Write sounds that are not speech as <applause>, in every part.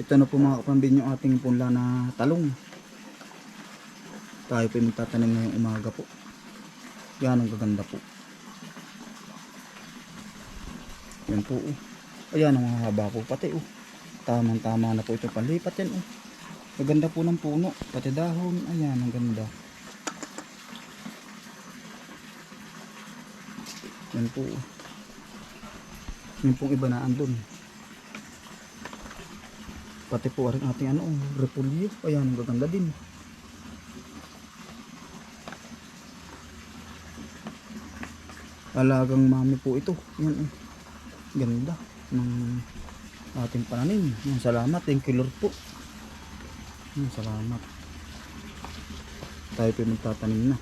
Ito na po mga kapambin yung ating punla na talong. Tayo po yung magtatanim ngayong umaga po. Yan ang gaganda po. Yan po oh. Ayan ang haba po pati oh. Tamang tama na po ito panlipat yan oh. Maganda po ng puno. Pati dahon. Ayan ang ganda. Yan po oh. Yan pong iba na andun. Pati po rin ating ano, repulyo. Ayan, ang gaganda din. Alagang mami po ito. Yan, oh. Ganda ng ating pananim. Yan, salamat. Thank you Lord po. Yan, salamat. Tayo po magtatanim na.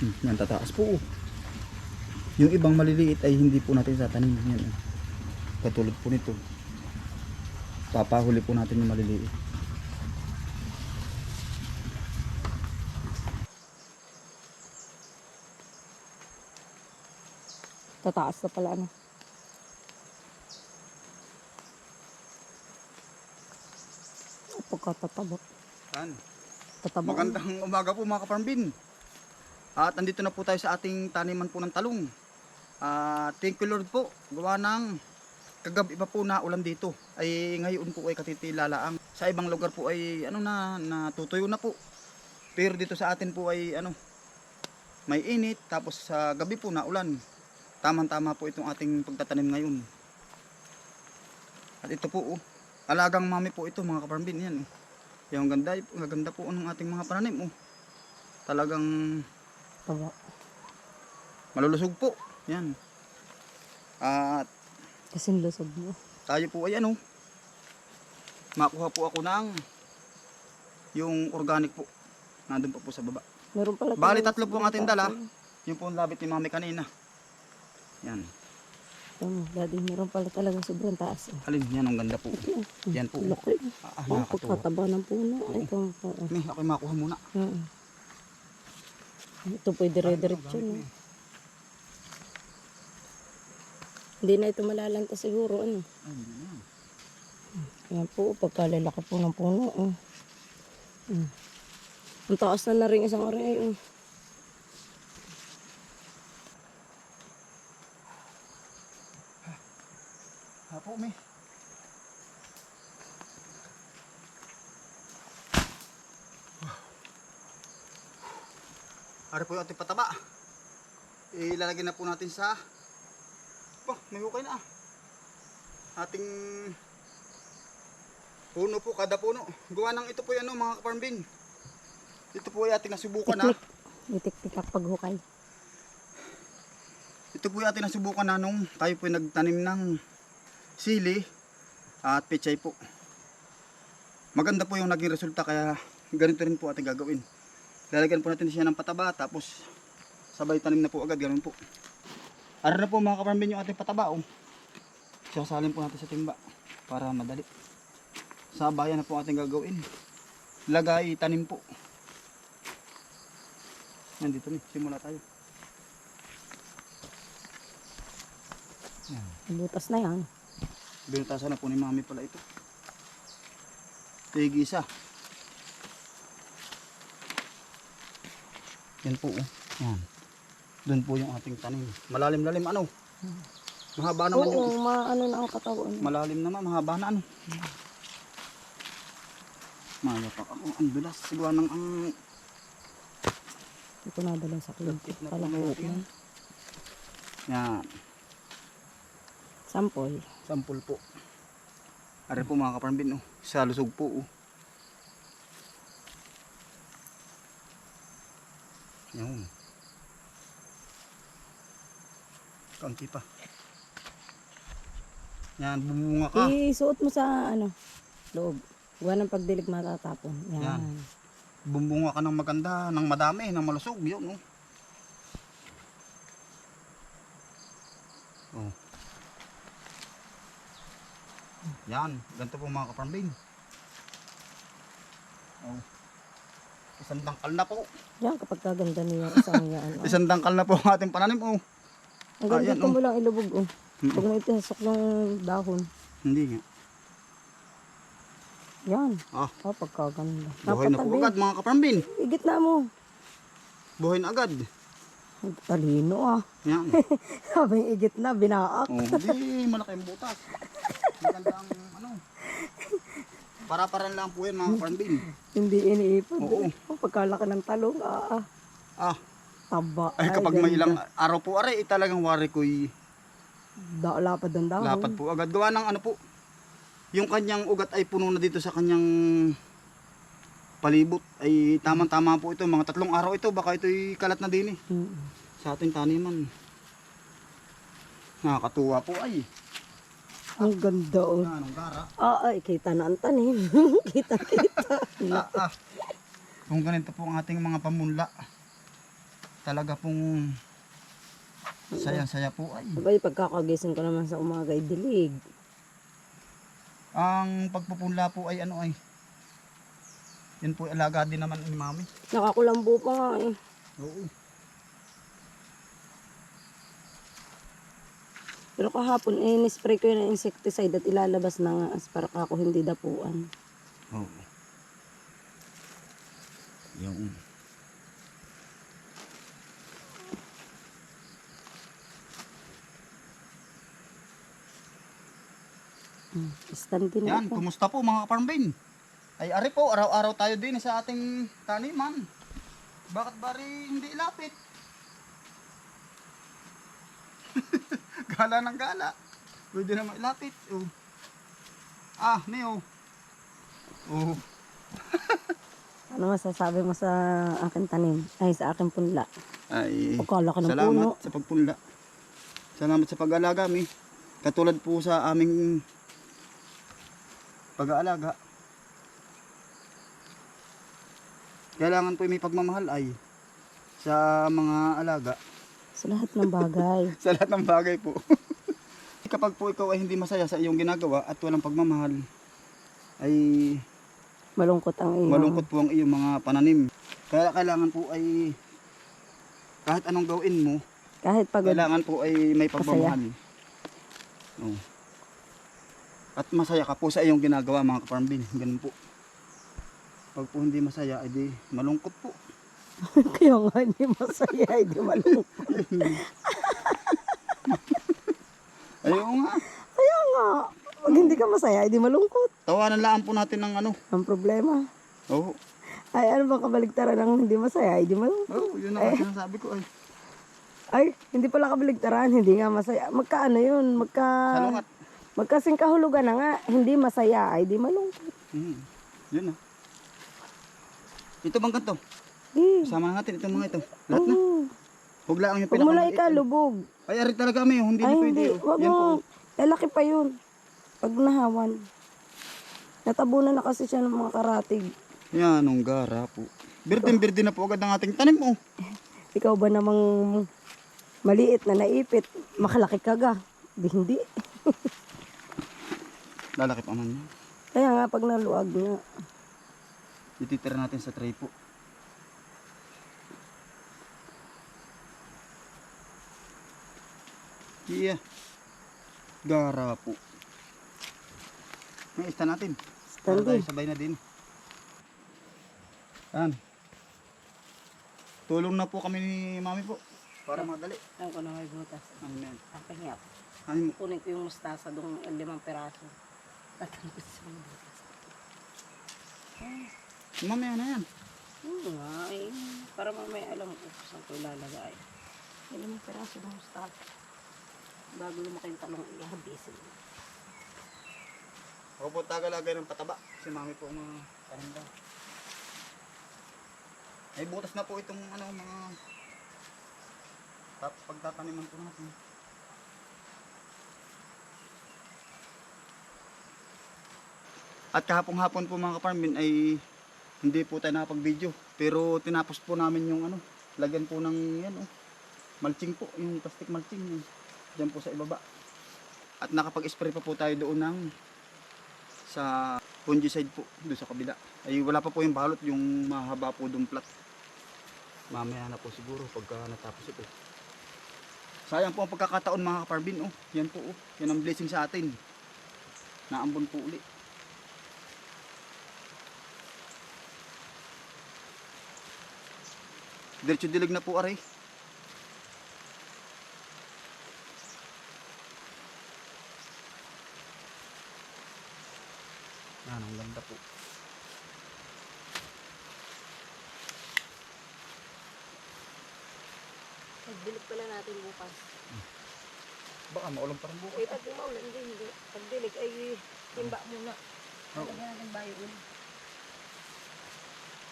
Hmm, yan, tataas po. oh. Yung ibang maliliit ay hindi po natin tatanim. Yan, oh. Katulad po nito papahuli po natin yung maliliit. Tataas na pala ano. Pagkatataba. Yan. Tataba. Magandang umaga po mga kaparmbin. At andito na po tayo sa ating taniman po ng talong. Ah, thank you Lord po. Gawa ng kagabi pa po na ulan dito. Ay ngayon po ay katitilalaang. Sa ibang lugar po ay ano na natutuyo na po. Pero dito sa atin po ay ano may init tapos sa gabi po na ulan. Tamang-tama po itong ating pagtatanim ngayon. At ito po oh, alagang mami po ito mga kaparmbin yan. oh. Yung ganda, ang ganda po ng ating mga pananim oh. Talagang Taba. malulusog po. Yan. At Kasi lusog mo. tayo po ay ano, makuha po ako ng yung organic po. Nandun pa po sa baba. Meron pala. Bali, tatlo po ang ating dala. Yung po ang labit ni mami kanina. Yan. Tama, daddy, meron pala talagang sobrang taas. eh. Alin, yan ang ganda po. Yan po. Laki. Ah, Oh, nakakatuwa. pagkataba ng puno. Ito. oo. May, ako'y makuha muna. Oo. Ito po dire-diretso. No? Hindi na ito malalanta siguro. Ano? Ay, hindi na. Yan po, pagkalalaki po ng puno. Oh. Mm. Ang taas na na rin isang aray. Oh. Ha po, may. Ari po yung ating pataba. Ilalagay na po natin sa... May hukay na ah. Ating puno po, kada puno. Gawa ng ito po yan, ano, mga farm bin. Ito po ay ating nasubukan na. Tiktik. May tiktik at paghukay. Ito po yung ating nasubukan na nung tayo po yung nagtanim ng sili at pechay po. Maganda po yung naging resulta kaya ganito rin po ating gagawin. Lalagyan po natin siya ng pataba tapos sabay tanim na po agad ganun po. Ara na po mga kaparambin yung ating pataba oh. Sasalin po natin sa timba para madali. Sabayan na po ating gagawin. Lagay tanim po. Nandito ni, simula tayo. Butas na yan. Binutasan na po ni mami pala ito. Tigi isa. Yan po oh. Yan. Doon po yung ating tanim. Malalim-lalim ano? Mahaba naman yung Oo, maano na ang katawan. malalim naman, mahaba na ano. Mayapak ako. Ang bilas. Siguro ng ang Hindi ko nadala sa clip. Lagkit na yan. Sample. Sampul po. Are po mga kaparambin oh. Sa lusog po oh. Yan. Kaunti pa. Yan, bumunga ka. Isuot mo sa ano, loob. Gawa ng pagdilig matatapon. Yan. Yan. Bumbunga ka ng maganda, ng madami, ng malusog. Yun, oh. Oh. Yan, ganito po mga kaparambin. Oh. Isang dangkal na po. Yan, kapag kaganda niya isang <laughs> yan. Oh. Isang dangkal na po ang ating pananim. Oh. Ang ganda Ayan, ito oh. mo lang ilubog. Oh. Mm. Pag may pinasok ng dahon. Hindi nga. Yan. Ah, Oh, pagkaganda. buhay na po agad mga kaparambin. Igit na mo. Buhay na agad. Talino ah. Yan. <laughs> Sabi igit na, binaak. Oh, di malaki ang butas. Maganda ang ano. Para-paran lang po yan mga kaparambin. Hindi iniipon. Oo. Oh, pagkalaki ng talong, ah, ah. Ah, Taba. ay kapag may ilang araw po are, eh, talagang wari ko'y Da, lapad ang dahon. lapad po agad. Gawa ng ano po, yung kanyang ugat ay puno na dito sa kanyang palibot. Ay tamang-tama po ito. Mga tatlong araw ito, baka ito'y kalat na din eh. Mm. Sa ating taniman. Nakakatuwa po ay. Ang ganda oh. Na, anong gara? Ah, ay, kita na ang tanim. <laughs> kita, kita. Ah, ah. Kung ganito po ang ating mga pamunla. Talaga pong saya-saya po ay. Sabay, pagkakagising ko naman sa umaga, ay dilig. Ang pagpupunla po ay ano ay. Yan po alaga din naman ni mami. Nakakulambo pa nga eh. Oo. Pero kahapon, eh, nispray ko yun ng insecticide at ilalabas na nga as para ako hindi dapuan. Oo. Yung. Hmm. Stand din Yan, ako. kumusta po mga kaparmbin? Ay ari po, araw-araw tayo din sa ating taniman. Bakit bari hindi ilapit? <laughs> gala ng gala. Pwede naman ilapit. Oh. Ah, Neo. Oh. <laughs> Ano masasabi mo sa akin tanim? Ay, sa akin punla. Ay, Pagkala ka ng salamat puno. sa pagpunla. Salamat sa pag-alaga, mi. Katulad po sa aming pag-aalaga. Kailangan po may pagmamahal ay sa mga alaga. Sa lahat ng bagay. <laughs> sa lahat ng bagay po. <laughs> Kapag po ikaw ay hindi masaya sa iyong ginagawa at walang pagmamahal, ay Malungkot ang iyo. malungkot po ang iyong mga pananim. Kaya kailangan po ay kahit anong gawin mo, Kahit pagod. kailangan po ay may pagmamahal. Oh. At masaya ka po sa iyong ginagawa mga kaparmbin. Ganun po. Pag po hindi masaya, ay di malungkot po. <laughs> Kaya nga hindi masaya, hindi malungkot. <laughs> Ayaw nga. Kaya nga, pag hindi ka masaya, hindi malungkot. Tawanan lang po natin ng ano. Ang problema. Oo. Ay, ano bang kabaligtaran ng hindi masaya, hindi malungkot? Oh, yun ang sinasabi ko ay. Ay, hindi pala kabaligtaran, hindi nga masaya. Magkaano yun? Magka... Salungat. Magkasing kahulugan na nga, hindi masaya, ay di malungkot. Hmm. Yun ah. Ito bang kanto? Eh, Sama natin itong mga ito. Lahat na. oo. Huwag lang yung Huwag mo lang pinakamaliit. ikalubog. Ay, ari talaga kami. Hindi Ay, na pwede. hindi. Wag Yan po. mo. Lalaki pa yun. Pag nahawan. Natabunan na kasi siya ng mga karatig. Yan, ang gara po. Birdin-birdin na po agad ang ating tanim oh. <laughs> Ikaw ba namang maliit na naipit, makalaki ka ga? Di hindi. <laughs> Lalaki pa man yan. Kaya nga pag naluag nga, Ititira natin sa tray po. Yeah. Gara po. May ista natin. Standing. tayo sabay na din. Yan. Tulong na po kami ni mami po. Para madali. Ang ko na may butas. Ano yan? Aking yap. Ano mo? Kunin ko yung mustasa doon limang peraso. Tatang ko sa mga butas. Mamaya na yan. Oo nga eh. Para mamaya alam ko kung saan ko ilalagay. Limang peraso ng mustasa. Bago lumaki yung talong ihabisin. Ako po tagalagay ng pataba. Si mami po mga kahanda. Ay butas na po itong ano mga tap pagtataniman po natin. At kahapong hapon po mga kaparmin ay hindi po tayo nakapag-video. Pero tinapos po namin yung ano, lagyan po ng yan oh, mulching po, yung plastic mulching yun. Diyan po sa ibaba. At nakapag-spray pa po tayo doon ng sa fungicide po doon sa kabila. Ay wala pa po yung balot, yung mahaba po doon plat. Mamaya na po siguro pagka natapos ito. Sayang po ang pagkakataon mga kaparbin oh. Yan po oh. Yan ang blessing sa atin. Naambon po uli. Diretso dilig na po aray. Yan, ang ganda po. Pagdilig pala natin bukas. Baka maulan pa rin bukas. Eh, pag maulan, hindi, hindi. Pagdilig ay timba muna. Oo. Lagyan natin bayo ulit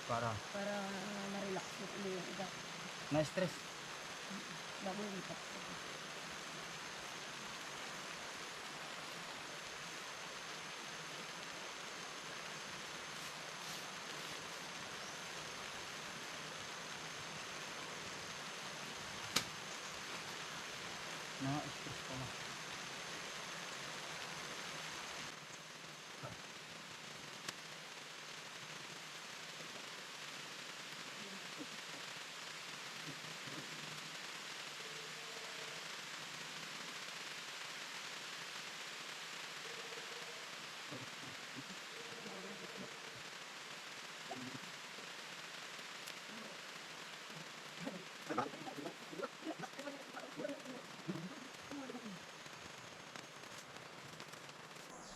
Para para mo ulit yung na-stress. Bago yung iba.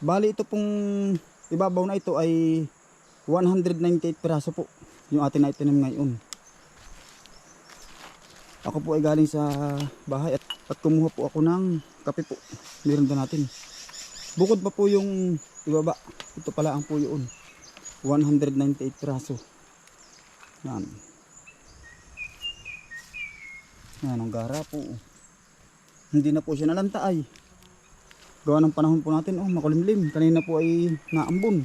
Bali ito pong ibabaw na ito ay 198 piraso po yung atin na itinim ngayon. Ako po ay galing sa bahay at, at kumuha po ako ng kape po. Meron doon natin. Bukod pa po yung ibaba. Ito pala ang po yun. 198 piraso. Yan. Yan ang gara po. Hindi na po siya nalanta ay. Gawa ng panahon po natin, oh, makulimlim. Kanina po ay naambon.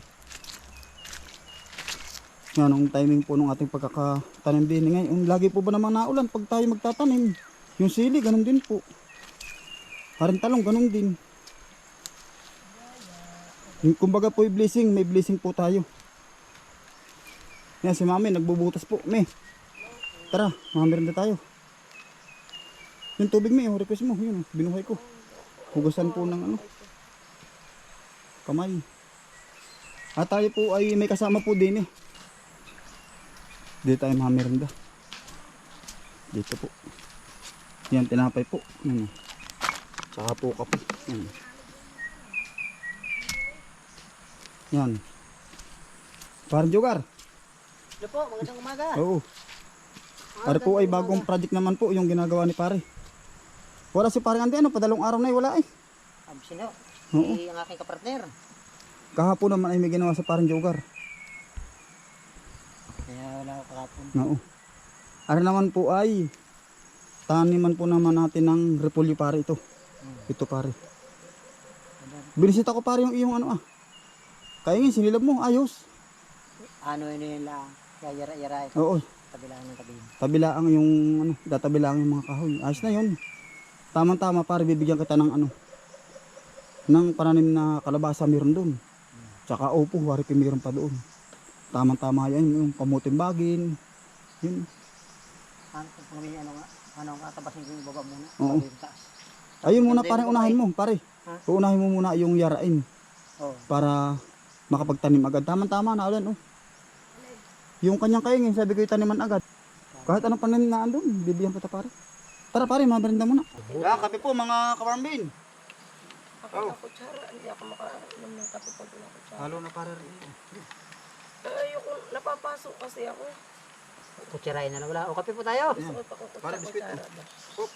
Yan ang timing po ng ating pagkakatanim din ngayon. Lagi po ba namang naulan pag tayo magtatanim? Yung sili, ganun din po. Parang talong, ganun din. Yung kumbaga po yung blessing, may blessing po tayo. Yan si mami, nagbubutas po. Me, tara, mamirinda tayo. Yung tubig me, yung request mo, yun, oh, binuhay ko. Hugasan po ng ano, kamay. At tayo po ay may kasama po din eh. Dito tayo mamirinda. Dito po. Yan, tinapay po. Yan. oh. Tsaka po kape. Yan. Yan. Parang jogar. Ito po, magandang umaga. Oo. Pare po ay bagong project naman po yung ginagawa ni pare. Wala si pare Andy, ano, padalong araw na eh, wala eh. Absino. Oo. Si ang aking kapartner. Kahapon naman ay may ginawa sa parang jogar. Kaya wala ako kahapon. Oo. Ano naman po ay taniman po naman natin ng repolyo pare ito. Ito pare. Binisita ko pare yung iyong ano ah. Kaya nga sinilab mo, ayos. Ano yun yun lang. Kaya yara-yara ito. Oo, Kabilaan ng tabi. tabilaang yung ano, databilaang yung mga kahoy. Ayos na yun. Tama-tama pare bibigyan kita ng ano ng pananim na kalabasa meron doon. Tsaka opo, wari pa meron pa doon. Tama-tama yan, yung pamutimbagin. Yun. Ano nga? Ano nga tabasin ko yung baba muna. Oo. yung. Ayun muna yung unahin mo, pare. Ha? Uunahin mo muna yung yarain Oo. para makapagtanim agad. Tama-tama na ulan oh. Yung kanyang kaingin, sabi ko itaniman agad. Kahit anong panin na andun, bibigyan kita pare. Tara pare, maberinda muna. Yan, kape po mga kawarmbin. Ako Oh. na kutsara. Hindi ako makainom ng kape pag wala kutsara. Halo na pare rin. Ayoko, napapasok kasi ako. Kutsirain na lang wala. O kape po tayo. Gusto ko pa kutsara. Para biskwit, kutsara. Oh,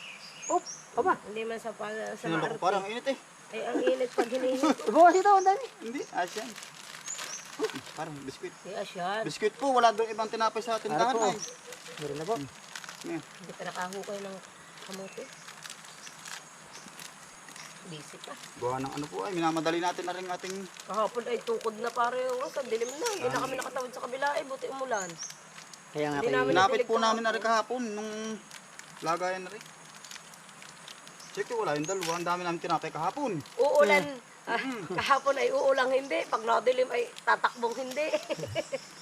Op, aba. Hindi man sa, pa, sa sinalo ko parang init eh. Ay, ang init pag hinihingi. Bukas ito, ang dami. Hindi, asyan. Oh, parang biskuit. Si Asyan. Biskuit po, wala doon ibang tinapay sa tindahan po? ay. Meron na po. Yan. Hindi ka nakahukay ng kamote. Busy ka. Gawa ng ano po ay, minamadali natin na rin ating Kahapon ay tukod na pare yung sa dilim na. Hindi na kami nakatawid sa kabila eh. Buti umulan. Kaya nga Hindi kayo. namin- po namin na rin kahapon. kahapon nung lagayan na rin. Check wala yung dalawa. Ang dami namin tinapay kahapon. Uulan. Ah, <laughs> kahapon ay uulang hindi. Pag nadilim ay tatakbong hindi. <laughs>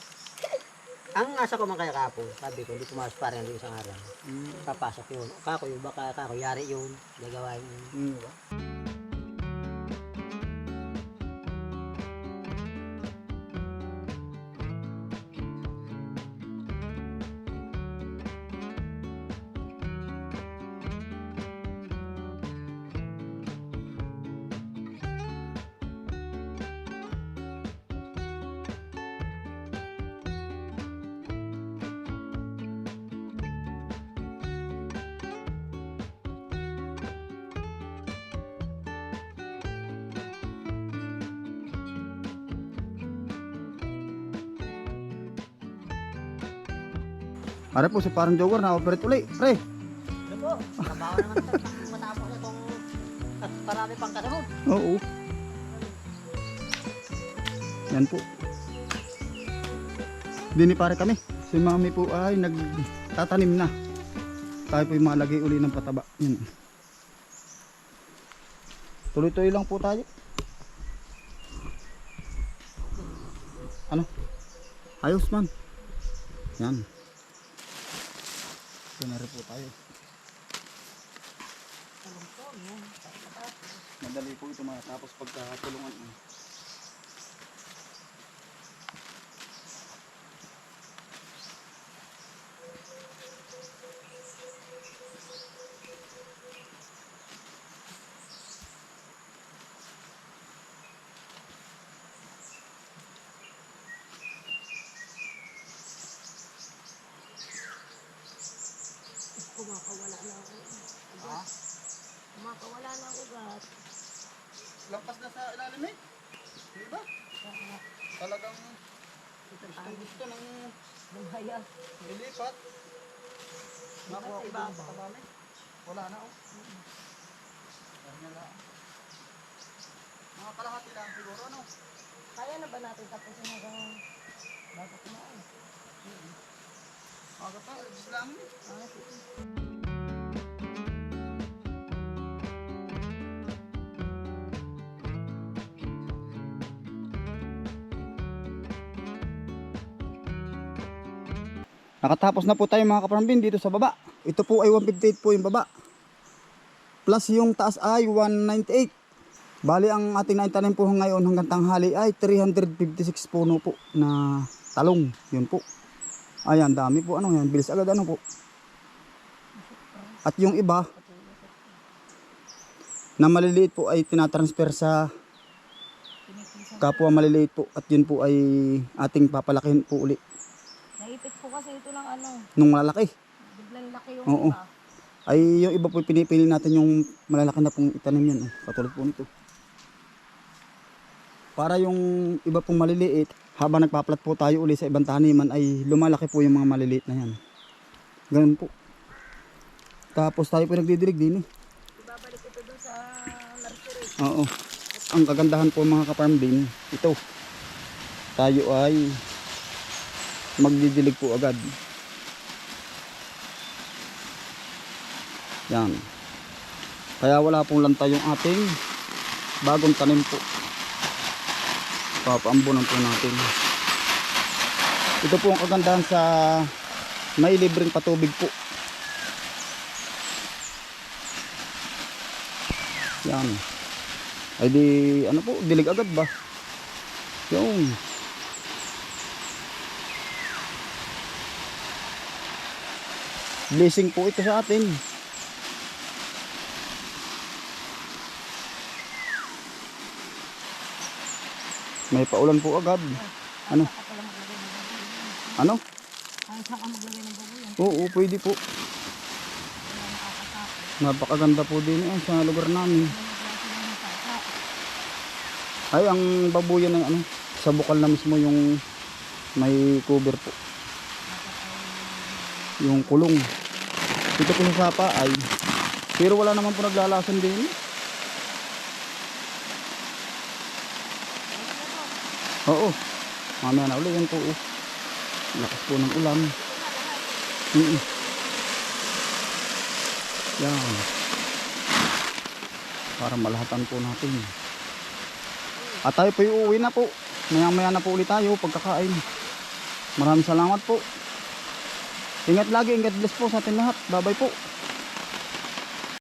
Ang asa ko man kaya kapo, sabi ko, hindi pumasok parang hindi isang araw. Papasok yun. Kako yun, baka kako, yari yun. Gagawain yun. Hmm, ba? Are po si parang Joker na operate uli. Pre, Ano po? Trabaho naman <laughs> matapos itong marami pang kasunod. oo. Yan po. Dini pare kami. Si mami po ay nagtatanim na. Tayo po yung malagay uli ng pataba. Yan. Tuloy-tuloy lang po tayo. Ano? Ayos man. Yan. Kunari po tayo. Madali po ito matapos pagkatulungan. Kumakawala na ako. Ugat. Kumakawala na ang ugat. Lampas na sa ilalim eh. Di ba? Talagang gusto gusto ng Bumaya. nilipat. Nakuha ko ba sa kami? Wala na oh. Ganyan lang. Mga kalahati lang siguro ano. Kaya na ba natin tapusin hanggang bago kumain? Aga pa, alis lang. Ah, sige. Nakatapos na po tayo mga kaparambin dito sa baba. Ito po ay 158 po yung baba. Plus yung taas ay 198. Bali ang ating naitanim po ngayon hanggang tanghali ay 356 puno po na talong. Yun po. Ayan, dami po. Ano yan? Bilis agad ano po. At yung iba na maliliit po ay tinatransfer sa kapwa maliliit po. At yun po ay ating papalakihin po uli Naipit po kasi ito ng ano, nung malalaki. biglang laki yung Oo. iba. ay yung iba po pinipili natin yung malalaki na pong itanim yan oh, katulad po nito para yung iba pong maliliit habang nagpaplat po tayo uli sa ibang taniman ay lumalaki po yung mga maliliit na yan ganun po tapos tayo po nagdidirig din eh Ibabalik ito doon sa nursery. oo ang kagandahan po mga kaparm din ito tayo ay magdidilig po agad. Yan. Kaya wala pong lanta yung ating bagong tanim po. Papaambunan po natin. Ito po ang kagandahan sa may libreng patubig po. Yan. Ay di ano po dilig agad ba? Yun blessing po ito sa atin. May paulan po agad. Ano? Ano? Oo pwede po. Napakaganda po din eh, sa lugar namin. Ay ang babuyan ng ano sa bukal na mismo yung may cover po yung kulong. Dito po sa sapa ay pero wala naman po naglalason din. Oo. Mamaya na ulit yan po oh. lakas po ng ulan. Mm yan. Para malahatan po natin. At tayo po uuwi na po. Maya maya na po ulit tayo pagkakain. Maraming salamat po ingat lagi ingat bless po sa atin lahat. Babay po